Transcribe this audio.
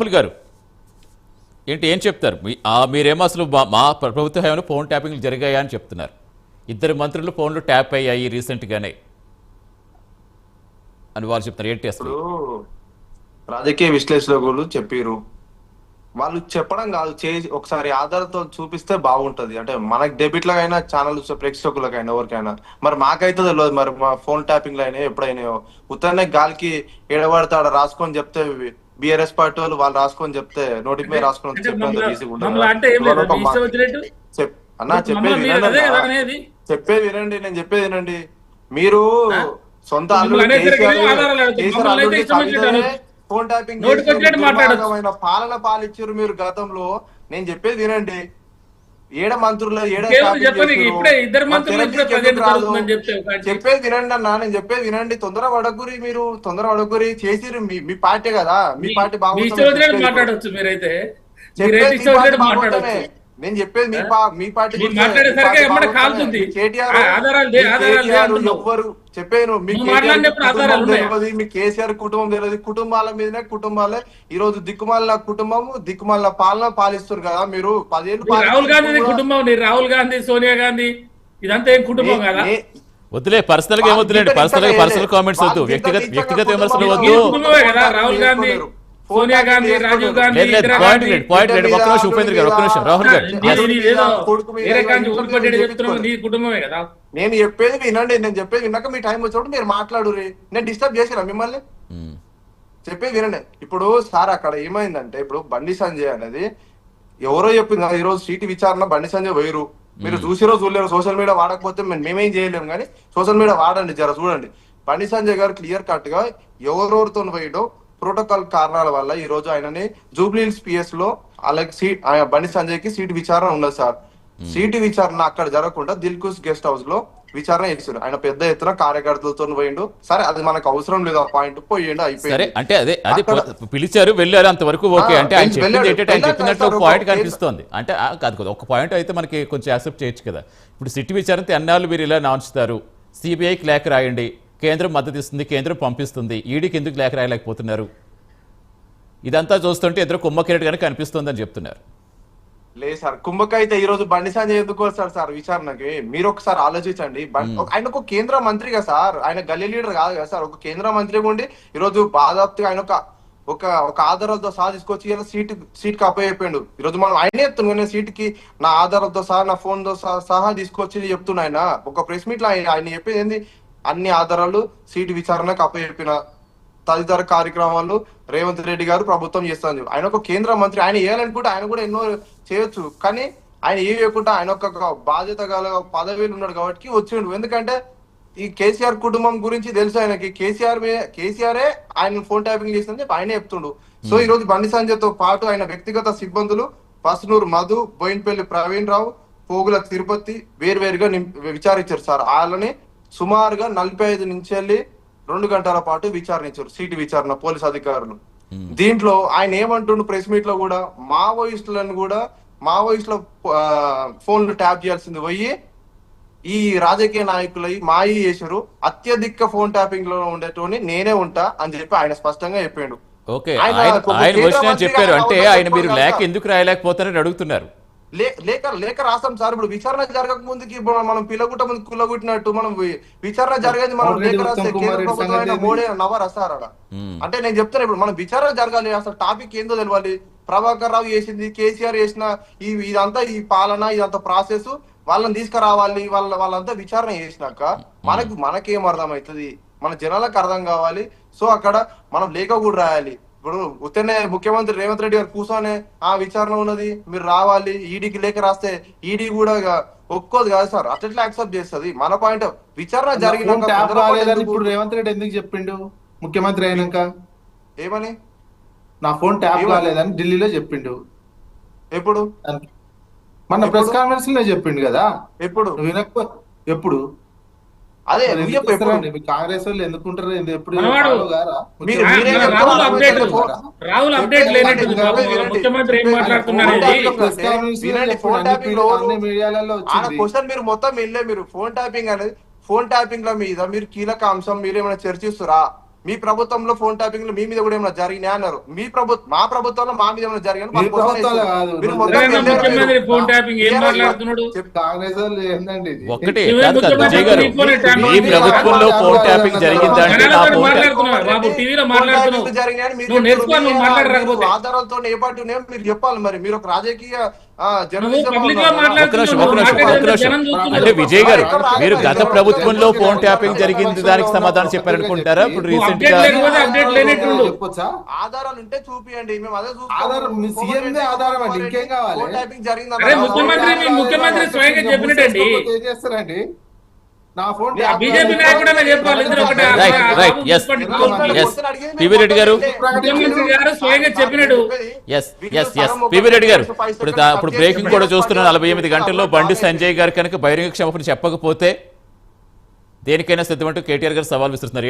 రాహుల్ గారు ఏంటి ఏం చెప్తారు? మీరేమో అసలు మా ప్రభుత్వ హయాంలో ఫోన్ ట్యాపింగ్లు జరిగాయా అని చెప్తున్నారు. ఇద్దరు మంత్రులు ఫోన్లు ట్యాప్ అయ్యాయి రీసెంట్గానే. అని వాళ్ళు చెప్తారు ఏంటి అసలు? రాజకీయ విశ్లేషకులు చెప్పారు వాళ్ళు చెప్పడం కాదు చేసి ఒకసారి ఆధారంతో చూపిస్తే బాగుంటది. అంటే మనకి డెబిట్లకైనా అయినా ఛానల్ ప్రేక్షకులకైనా ఎవరికైనా. మరి మాకైతే తెలియదు మరి మా ఫోన్ ట్యాపింగ్లు అయినా ఎప్పుడైనా ఉత్తరనే గాలికి ఎడబడతాడు రాసుకొని చెప్తే బిఆర్ఎస్ పార్టీ వాళ్ళు వాళ్ళు రాసుకొని చెప్తే నోటి మీద రాసుకొని అన్నా చెప్పేది వినండి చెప్పేది వినండి నేను చెప్పేది వినండి. మీరు? సొంత. ఫోన్ ట్యాపింగ్ పాలన పాలిచ్చారు మీరు గతంలో. నేను చెప్పేది వినండి. ఏడ మంత్రులు ఏడ. చెప్పేది వినండి అన్న నేను చెప్పేది వినండి. తొందర పడగురి మీరు తొందర పడగురి చేసిరు మీ మీ పార్టీ కదా మీ పార్టీ బాగుంటుంది. మాట్లాడొచ్చు మీరైతే. నేను చెప్పేది మీ పా- మీ పార్టీ. కాలుతుంది. ఎవ్వరు చెప్పాను మీ కేసీఆర్ కుటుంబం తెలియదు కుటుంబాల మీదనే కుటుంబాలే. ఈ రోజు దిక్కుమాల కుటుంబం దిక్కుమాల పాలన పాలిస్తారు కదా మీరు. పదేళ్ళు మీరు రాహుల్ గాంధీ కుటుంబం నీ రాహుల్ గాంధీ సోనియా గాంధీ ఇదంతా ఏం కుటుంబం కదా? వద్దులే పర్సనల్గా ఏమొద్దులేండి పర్సనల్గా పర్సనల్ కామెంట్స్ వద్దు. వ్యక్తిగత వ్యక్తిగత విమర్శలు వద్దు. రాహుల్ గాంధీ? సోనియా గాంధీ రాజీవ్ గాంధీ పాయింట్ లేదు పాయింట్ లేదు ఒక్క నిమిషం ఉపేంద్ర గారు ఒక్క నిమిషం రాహుల్ గారు. నీ- కుటుంబమే కదా. నేను చెప్పేది వినండి నేను చెప్పేది విన్నాక మీ టైం వచ్చినప్పుడు మీరు మాట్లాడు నేను డిస్టర్బ్ చేసినా మిమ్మల్ని. చెప్పేది వినండి. ఇప్పుడు సార్ అక్కడ ఏమైందంటే ఇప్పుడు బండి సంజయ్ అనేది ఎవరో చెప్పింది. ఈ రోజు సీటు విచారణ బండి సంజయ్ వేరు మీరు చూసిరో చూడలేరు సోషల్ మీడియా వాడకపోతే మేము- మేమేం చేయలేము కానీ సోషల్ మీడియా వాడండి జర చూడండి. బండి సంజయ్ గారు క్లియర్ కట్గా ఎవరెవరితో వేయడం ప్రోటోకాల్ కారణాల వల్ల ఈ రోజు ఆయనని జూబ్లీహిల్స్ పిఎస్లో అలాగే సీట్ ఆయన బండి సంజయ్కి సీటు విచారణ ఉన్నది సార్. సీటు విచారణ అక్కడ జరగకుండా దిల్కుస్ గెస్ట్ హౌస్లో విచారణ చేశారు. ఆయన పెద్ద ఎత్తున కార్యకర్తలతో పోయిండు. సరే అది మనకు అవసరం లేదు ఆ పాయింట్ పోయిండు అయిపోయింది. అంటే అదే అది పిలిచారు వెళ్ళారు అంతవరకు ఓకే అంటే ఆయన చెప్పింది ఆయన ఒక ఒక పాయింట్ కనిపిస్తోంది. అంటే కాదు కదా ఒక పాయింట్ అయితే మనకి కొంచెం యాక్సెప్ట్ చేయొచ్చు కదా. ఇప్పుడు సిటీ విచారణతో ఎన్నాళ్ళు మీరు ఇలా నాంచుతారు? సిబిఐకి లేఖ రాయండి. కేంద్రం మద్దతు ఇస్తుంది కేంద్రం పంపిస్తుంది. ఈడీకి ఎందుకు లేఖ రాయలేకపోతున్నారు? ఇదంతా చూస్తుంటే ఇద్దరు కుమ్మకిరెడ్డి గారికి కనిపిస్తుందని చెప్తున్నారు. లేదు సార్ కుంభక అయితే ఈ రోజు బండి సంజయ్ ఎందుకు వస్తాడు సార్ విచారణకి? మీరు ఒకసారి ఆలోచించండి. ఆయన ఒక కేంద్ర మంత్రిగా సార్. ఆయన గల్లీ లీడర్ కాదు కదా సార్. ఒక కేంద్ర మంత్రిగా ఉండి ఈ రోజు బాధాప్తిగా ఆయన ఒక ఒక ఒక ఆధారాలతో సహా తీసుకొచ్చి సీట్ సీట్కి అప్పయిపోయాడు ఈ రోజు మనం ఆయనే చెప్తున్నాం నేను సీట్కి నా ఆధారాలతో సహా నా ఫోన్తో సహా- తీసుకొచ్చి చెప్తున్నా ఆయన. ఒక ప్రెస్ మీట్లో ఆయన ఆయన చెప్పేది ఏంది? అన్ని ఆధారాలు సీటు విచారణకు అప్పచెప్పిన తదితర కార్యక్రమాలు రేవంత్ రెడ్డి గారు ప్రభుత్వం చేస్తుంది. ఆయన ఒక కేంద్ర మంత్రి ఆయన వేయాలనుకుంటే ఆయన కూడా ఎన్నో చేయొచ్చు. కానీ ఆయన ఏ వేయకుండా ఆయన ఒక బాధ్యత గల పదవిలో ఉన్నాడు కాబట్టి వచ్చిండు. ఎందుకంటే ఈ కేసీఆర్ కుటుంబం గురించి తెలుసు ఆయనకి. కేసీఆర్ కేసీఆరే ఆయన ఫోన్ ట్యాపింగ్ చేసిందని చెప్పి ఆయనే చెప్తుండు. సో ఈ రోజు బండి సంజయ్తో పాటు ఆయన వ్యక్తిగత సిబ్బందులు పసునూరు మధు బోయిన్పల్లి ప్రవీణ్ రావు పోగుల తిరుపతి వేరువేరుగా విచారించారు సార్. వాళ్ళని సుమారుగా నలభై ఐదు నుంచి వెళ్ళి రెండు గంటల పాటు విచారించారు సీటు విచారణ పోలీస్ అధికారులు. దీంట్లో ఆయన ఏమంటుండు ప్రెస్ మీట్లో కూడా మావోయిస్టులను కూడా మావోయిస్టుల ఫోన్లు ట్యాప్ చేయాల్సింది పోయి ఈ రాజకీయ నాయకులై మాయి చేశారు అత్యధిక ఫోన్ ట్యాపింగ్లో ఉండేటోని నేనే ఉంటా అని చెప్పి ఆయన స్పష్టంగా చెప్పాడు. ఓకే ఆయన చెప్పారు. అంటే ఆయన మీరు కదా. ఎందుకు రాయలేకపోతారని అడుగుతున్నారు. లే- లేఖ లేఖ రాస్తాం సార్. ఇప్పుడు విచారణ జరగక ముందుకి ఇప్పుడు మనం పిల్లగుట్ట ముందు కుల్లగుట్టినట్టు మనం విచారణ జరిగేది మనం లేఖ రాస్తే కేంద్ర ప్రభుత్వం మోడీ నవ రాస్తారు ఆడ. మ్మ్. అంటే నేను చెప్తాను ఇప్పుడు మనం విచారణ జరగాలి. అసలు టాపిక్ ఏందో తెలియాలి ప్రభాకర్ రావు చేసింది కేసీఆర్ చేసిన ఈ ఇదంతా ఈ పాలన ఇదంతా ప్రాసెస్ వాళ్ళని తీసుకురావాలి. వాళ్ళ వాళ్ళంతా విచారణ చేసినాక మనకు మనకేం అర్థం అవుతుంది మన జనాలకు అర్థం కావాలి. సో అక్కడ మనం లేఖ కూడా రాయాలి. ఇప్పుడు ఉత్తనే ముఖ్యమంత్రి రేవంత్ రెడ్డి గారు కూర్చొని ఆ విచారణ ఉన్నది. మీరు రావాలి ఈడీకి లేఖ రాస్తే ఈడీ కూడా ఇక ఒప్పుకోదు కాదు సార్. అట్లా యాక్సెప్ట్ చేస్తుంది? మన పాయింట్ విచారణ ఎందుకు? ఇప్పుడు రేవంత్ రెడ్డి ఎందుకు చెప్పిండు? ముఖ్యమంత్రి అయినాక? ఏమని? నా ఫోన్ ట్యాప్? కాలేదని ఢిల్లీలో చెప్పిండు. ఎప్పుడు? మన? ప్రెస్ కాన్ఫరెన్స్లో చెప్పిండు కదా? ఎప్పుడు? వినకపో ఎప్పుడు? అదే కాంగ్రెస్ వాళ్ళు ఎందుకుంటారు ఎందుకు ఎప్పుడు రాహుల్ అప్డేట్. వినండి. ముఖ్యమంత్రి ఏం వచ్చింది. క్వశ్చన్ మీరు మొత్తం వెళ్ళే మీరు ఫోన్ ట్యాపింగ్ అనేది ఫోన్ ట్యాపింగ్ ల మీద మీరు కీలక అంశం మీరు ఏమైనా చర్చిస్తురా మీ ప్రభుత్వంలో ఫోన్ ట్యాపింగ్ మీ మీద కూడా ఏమైనా జరిగినాయి అన్నారు. మీ ప్రభుత్వం మా ప్రభుత్వంలో మా మీద ఏమైనా జరిగినా మీ. ఫోన్ విజయ్ గారు మీ ప్రభుత్వంలో ట్యాపింగ్ జరిగినాయని మీరు ఆధారాలతో ఏ పార్టీ ఉన్నాయో మీరు చెప్పాలి మరి. మీరు ఒక రాజకీయ అంటే విజయ్ గారు మీరు గత ప్రభుత్వంలో ఫోన్ ట్యాపింగ్ జరిగింది దానికి సమాధానం చెప్పారనుకుంటారా ఇప్పుడు రీసెంట్గా ఆధారాలు ఉంటే చూపియండి. మేము అదే చూస్తాం. ఆధారం మీ సీఎం దే ఆధారం అండి, ఇంకేం కావాలి? ఫోన్ ట్యాపింగ్ జరిగిందన్న అరే ముఖ్యమంత్రి మీ ముఖ్యమంత్రి స్వయంగా చెప్పినట్టండి. ఏం చేస్తారండి నా ఫోన్ ఆ బీజేపీ నాయకుడన్నా చెప్పాలి ఇద్దరు ఒకటే Right, right, yes. Yes. PV Reddy గారు. గారు ఇప్పుడు ఇప్పుడు బ్రేకింగ్ కూడా చూస్తున్న నలభై ఎనిమిది గంటల్లో బండి సంజయ్ గారు కనుక బహిరంగ క్షమాపణ చెప్పకపోతే దేనికైనా సిద్ధమంటూ కేటీఆర్ గారు సవాల్ విసురుతున్నారు. ఏంటి